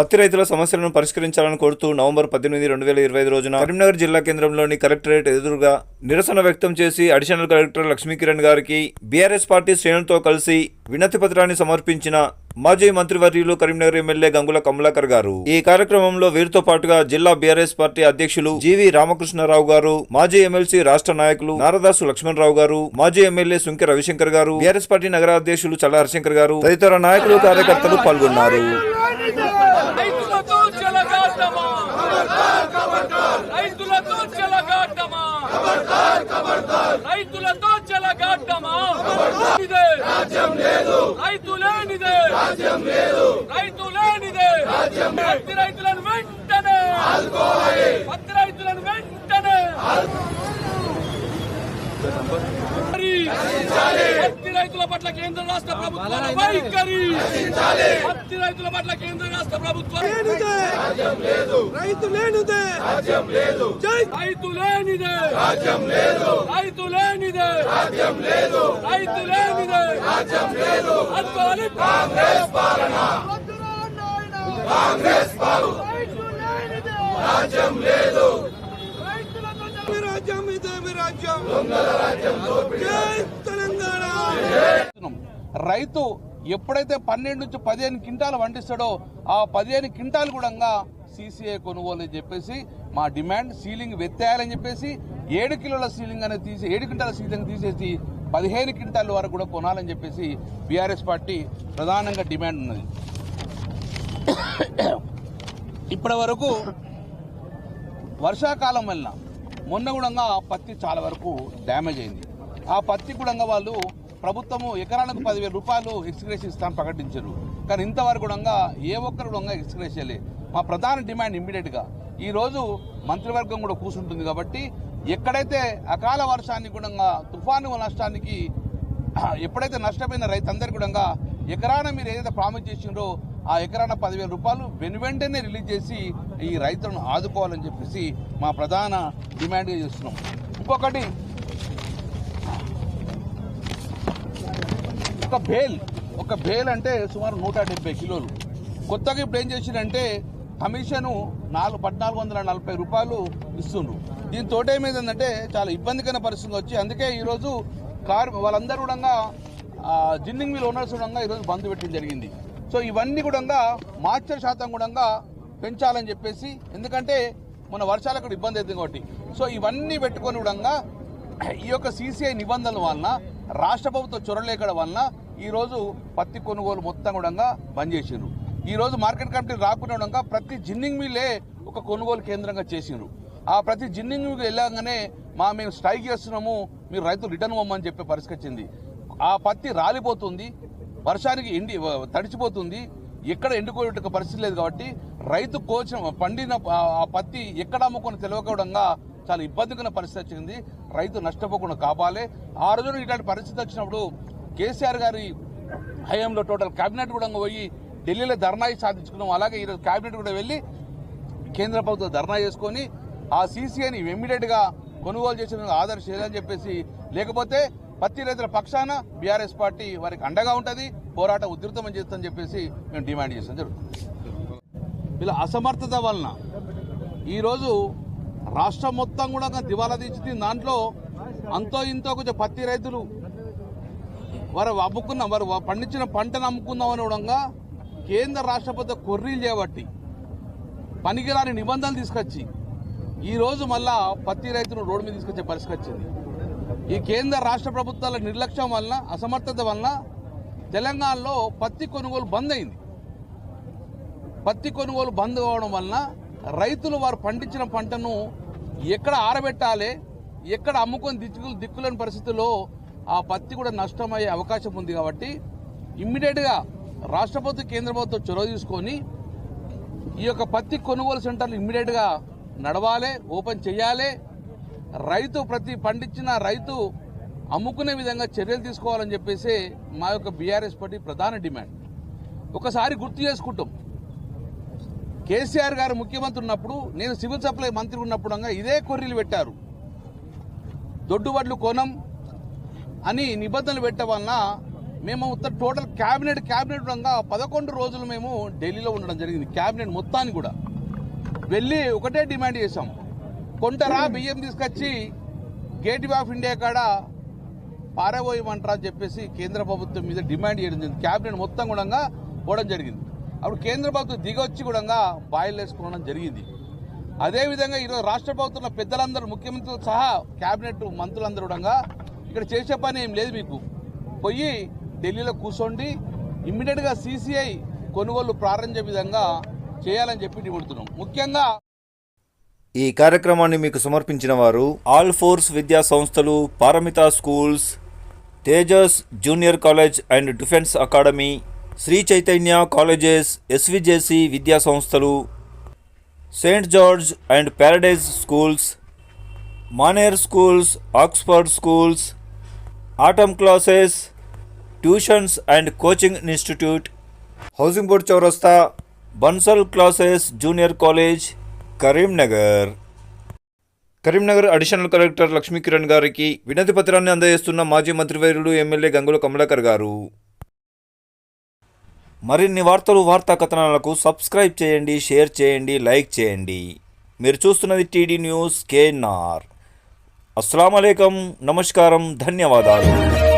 పత్తి రైతుల సమస్యలను పరిష్కరించాలని కోరుతూ నవంబర్ పద్దెనిమిది రెండు వేల ఇరవై ఐదు రోజున కరీంనగర్ జిల్లా కేంద్రంలోని కలెక్టరేట్ ఎదురుగా నిరసన వ్యక్తం చేసి అడిషనల్ కలెక్టర్ లక్ష్మీకిరణ్ గారికి బీఆర్ఎస్ పార్టీ శ్రేణులతో కలిసి వినతి పత్రాన్ని సమర్పించిన మాజీ మంత్రివర్యులు కరీంనగర్ ఎమ్మెల్యే గంగుల కమలాకర్ గారు. ఈ కార్యక్రమంలో వీరితో పాటుగా జిల్లా బీఆర్ఎస్ పార్టీ అధ్యక్షులు జీవి రామకృష్ణారావు గారు మాజీ ఎమ్మెల్సీ రాష్ట్ర నాయకులు నారదాసు లక్ష్మణరావు గారు మాజీ ఎమ్మెల్యే సుంకె రవిశంకర్ గారు బీఆర్ఎస్ పార్టీ నగర అధ్యక్షులు చల్ల హరిశంకర్ గారు తదితర నాయకులు కార్యకర్తలు పాల్గొన్నారు రైతులతో చెలగాటమా రైతులతో చెలగాటమా రైతులతో చెలగాటమా ఇదే. రైతులేనిదే రైతులేనిదే పత్తి రైతులను వెంటనే. పత్తి రైతులను వెంటనే. పత్తి రైతుల పట్ల కేంద్ర రాష్ట్ర ప్రభుత్వాల వైఖరి. పత్తి రైతుల పట్ల కేంద్ర రాష్ట్ర ప్రభుత్వం రైతు లేనిదే. రైతు లేనిదే. రైతు లేనిదే. రైతు లేనిదే. కాంగ్రెస్ పాలన. కాంగ్రెస్ పాలన. రాజ్యం లేదు. రైతు ఎప్పుడైతే పన్నెండు నుంచి పదిహేను క్వింటాలు వండిస్తాడో ఆ పదిహేను క్వింటాలు కూడా సీసీఐ కొనుగోలు అని చెప్పేసి మా డిమాండ్ సీలింగ్ వెత్తేయాలని చెప్పేసి ఏడు కిలోల సీలింగ్ అనేది తీసి ఏడు క్వింటాల సీలింగ్ తీసేసి పదిహేను క్వింటాల వరకు కూడా కొనాలని చెప్పేసి బీఆర్ఎస్ పార్టీ ప్రధానంగా డిమాండ్ ఉన్నది. ఇప్పటి వరకు వర్షాకాలం వల్ల మొన్న కూడా పత్తి చాలా వరకు డ్యామేజ్ అయింది. ఆ పత్తి కూడా వాళ్ళు ప్రభుత్వము ఎకరానికి పదివేల రూపాయలు ఎక్స్గ్రేస్ ఇస్తామని ప్రకటించారు. కానీ ఇంతవరకు కూడా ఏ ఒక్కరు కూడా ఎక్స్గ్రేస్ చేయలేదు మా ప్రధాన డిమాండ్ ఇమ్మీడియట్గా ఈరోజు మంత్రివర్గం కూడా కూర్చుంటుంది కాబట్టి ఎక్కడైతే అకాల వర్షాన్ని కూడా తుఫాను నష్టానికి ఎప్పుడైతే నష్టపోయిన రైతందరికీ కూడా ఎకరాన మీరు ఏదైతే ప్రామిస్ చేసిండ్రో ఆ ఎకరాన పదివేల రూపాయలు వెను వెంటనే రిలీజ్ చేసి ఈ రైతులను ఆదుకోవాలని చెప్పేసి మా ప్రధాన డిమాండ్గా చేస్తున్నాం. ఇంకొకటి ఒక బేల్ ఒక బేల్ అంటే సుమారు నూట డెబ్బై కిలోలు. కొత్తగా ఇప్పుడు ఏం చేసిందంటే కమిషను నాలుగు పద్నాలుగు వందల నలభై రూపాయలు ఇస్తుండ్రు. దీంతో ఏమైందంటే చాలా ఇబ్బందికరమైన పరిస్థితి వచ్చి అందుకే ఈరోజు కార్ వాళ్ళందరూ కూడా జిన్నింగ్ మిల్ ఓనర్స్ కూడా ఈరోజు బంద్ పెట్టడం జరిగింది. సో ఇవన్నీ కూడా మార్చర్ శాతం కూడా పెంచాలని చెప్పేసి ఎందుకంటే మన వర్షాలకు కూడా ఇబ్బంది అవుతుంది కాబట్టి. సో ఇవన్నీ పెట్టుకొని కూడా ఈ యొక్క సీసీఐ నిబంధనల వలన రాష్ట్ర ప్రభుత్వ చొరలేకడం వలన ఈరోజు పత్తి కొనుగోలు మొత్తం కూడా బంద్ చేసిండ్రు. ఈరోజు మార్కెట్ కమిటీ రాకుండా ఉండగా ప్రతి జిన్నింగ్ మిల్లే ఒక కొనుగోలు కేంద్రంగా చేసిండ్రు. ఆ ప్రతి జిన్నింగ్ మిల్కి వెళ్ళగానే మా మేము స్ట్రైక్ చేస్తున్నాము మీరు రైతులు రిటర్న్ ఇవ్వమని చెప్పే పరిస్థితి వచ్చింది ఆ పత్తి రాలిపోతుంది వర్షానికి ఎండి తడిచిపోతుంది ఎక్కడ ఎండుకోవడానికి పరిస్థితి లేదు కాబట్టి రైతు కోచం పండిన ఆ- పత్తి ఎక్కడ అమ్ముకొని తెలియకపోవడంగా చాలా ఇబ్బందికర పరిస్థితి వచ్చింది. రైతు నష్టపోకుండా కాపాలి. ఆ రోజున ఇట్లాంటి పరిస్థితి వచ్చినప్పుడు కేసీఆర్ గారి హయాంలో టోటల్ కేబినెట్ కూడా పోయి ఢిల్లీలో ధర్నా సాధించుకున్నాం. అలాగే ఈరోజు కేబినెట్ కూడా వెళ్ళి కేంద్ర ప్రభుత్వం ధర్నా చేసుకొని ఆ సీసీఐని ఇమ్మీడియట్గా కొనుగోలు చేసిన ఆదర్శ చేయాలని చెప్పేసి లేకపోతే పత్తి రైతుల పక్షాన బీఆర్ఎస్ పార్టీ వారికి అండగా ఉంటుంది పోరాటం ఉధృతం చేస్తుందని చెప్పేసి మేము డిమాండ్ చేస్తాం జరుగుతుంది. వీళ్ళ అసమర్థత వలన. ఈరోజు రాష్ట్రం మొత్తం కూడా దివాలా తీర్చింది. దాంట్లో అంతో ఇంతో కొంచెం పత్తి రైతులు వారు అమ్ముకున్న వారు పండించిన పంటను అమ్ముకుందామని కూడా కేంద్ర రాష్ట్ర కొర్రీలు చేయబట్టి పనికిరాని నిబంధనలు తీసుకొచ్చి ఈరోజు మళ్ళా పత్తి రైతును రోడ్డు మీద తీసుకొచ్చే పరిస్థితి వచ్చింది. ఈ కేంద్ర రాష్ట్ర ప్రభుత్వాల నిర్లక్ష్యం వలన అసమర్థత వలన తెలంగాణలో పత్తి కొనుగోలు బంద్ అయింది. పత్తి కొనుగోలు బంద్ కావడం వలన రైతులు వారు పండించిన పంటను ఎక్కడ ఆరబెట్టాలి ఎక్కడ అమ్ముకొని దిక్కు దిక్కులేని పరిస్థితుల్లో ఆ పత్తి కూడా నష్టమయ్యే అవకాశం ఉంది కాబట్టి ఇమ్మీడియట్గా రాష్ట్ర ప్రభుత్వం కేంద్ర ప్రభుత్వం చొరవ తీసుకొని ఈ యొక్క పత్తి కొనుగోలు సెంటర్లు ఇమ్మీడియట్గా నడవాలి ఓపెన్ చేయాలి. రైతు ప్రతి పండించిన రైతు అమ్ముకునే విధంగా చర్యలు తీసుకోవాలని చెప్పేసి మా యొక్క బీఆర్ఎస్ పార్టీ ప్రధాన డిమాండ్. ఒకసారి గుర్తు చేసుకుంటాం. కేసీఆర్ గారు ముఖ్యమంత్రి ఉన్నప్పుడు నేను సివిల్ సప్లై మంత్రి ఉన్నప్పుడు ఇదే కొర్రీలు పెట్టారు. దొడ్డుబడ్లు కొనం అని నిబంధనలు పెట్టడం వలన మేము మొత్తం టోటల్ క్యాబినెట్ క్యాబినెట్ ఉండగా పదకొండు రోజులు మేము ఢిల్లీలో ఉండడం జరిగింది క్యాబినెట్ మొత్తాన్ని కూడా. వెళ్ళి ఒకటే డిమాండ్ చేశాం. కొంటరా బియ్యం తీసుకొచ్చి గేట్ వే ఆఫ్ ఇండియా కాడ పారబోయమంటారా అని చెప్పేసి కేంద్ర ప్రభుత్వం మీద డిమాండ్ చేయడం జరిగింది. క్యాబినెట్ మొత్తం కూడా పోవడం జరిగింది. అప్పుడు కేంద్ర ప్రభుత్వం దిగొచ్చి కూడా బాయిల్ వేసుకోవడం జరిగింది. అదేవిధంగా ఈరోజు రాష్ట్ర ప్రభుత్వంలో పెద్దలందరూ ముఖ్యమంత్రులు సహా క్యాబినెట్ మంత్రులందరూ కూడా ఇక్కడ చేసే పని ఏం లేదు మీకు. పోయి ఢిల్లీలో కూర్చోండి ఇమ్మీడియట్గా సీసీఐ కొనుగోలు ప్రారంభించే విధంగా చేయాలని చెప్పి నిబడుతున్నాం ముఖ్యంగా ఈ కార్యక్రమాన్ని మీకు సమర్పించిన వారు ఆల్ ఫోర్స్ విద్యా సంస్థలు Paramita schools Tejas junior college and defence academy Sri Chaitanya colleges SVJC విద్యా సంస్థలు Saint George and Paradise schools Maner schools Oxford schools atom classes tuitions and coaching institute housing board చౌరస్తా Bansal classes junior college Karimnagar. Karimnagar additional collector Lakshmikiran గారికి వినతి పత్రాన్ని అందజేస్తున్న మాజీ మంత్రివర్యుడు MLA Gangula Kamalakar గారు. మరిన్ని వార్తలు వార్తా కథనాలకు సబ్స్క్రైబ్ చేయండి షేర్ చేయండి లైక్ చేయండి. మీరు చూస్తున్నది టీడీ న్యూస్ కేఎన్ఆర్. అస్సలం నమస్కారం ధన్యవాదాలు.